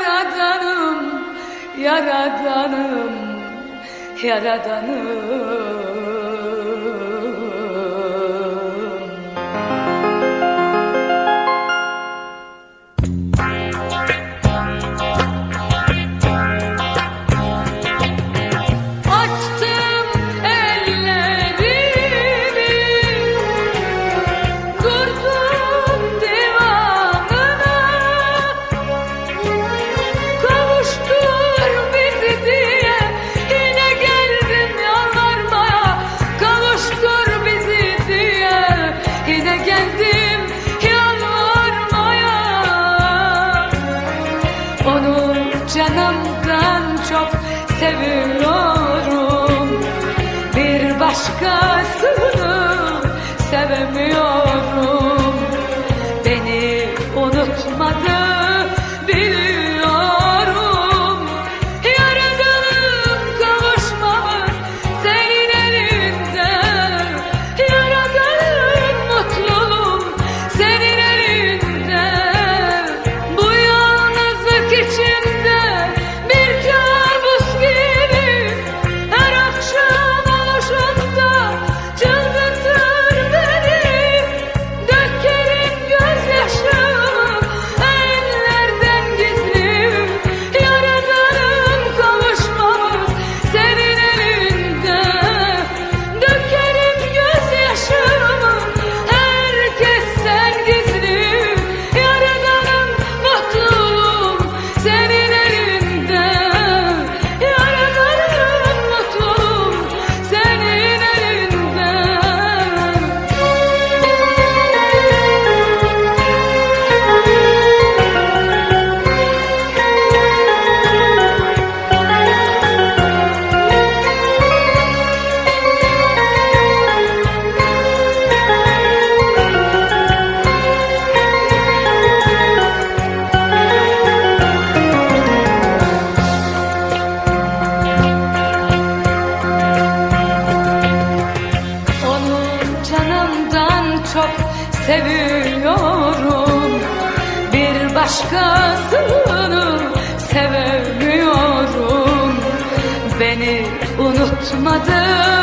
yaradanım, yaradanım, yaradanım. onu canımdan çok seviyorum. Bir başkası canımdan çok seviyorum. Bir başkasını sevemiyorum Beni unutmadın.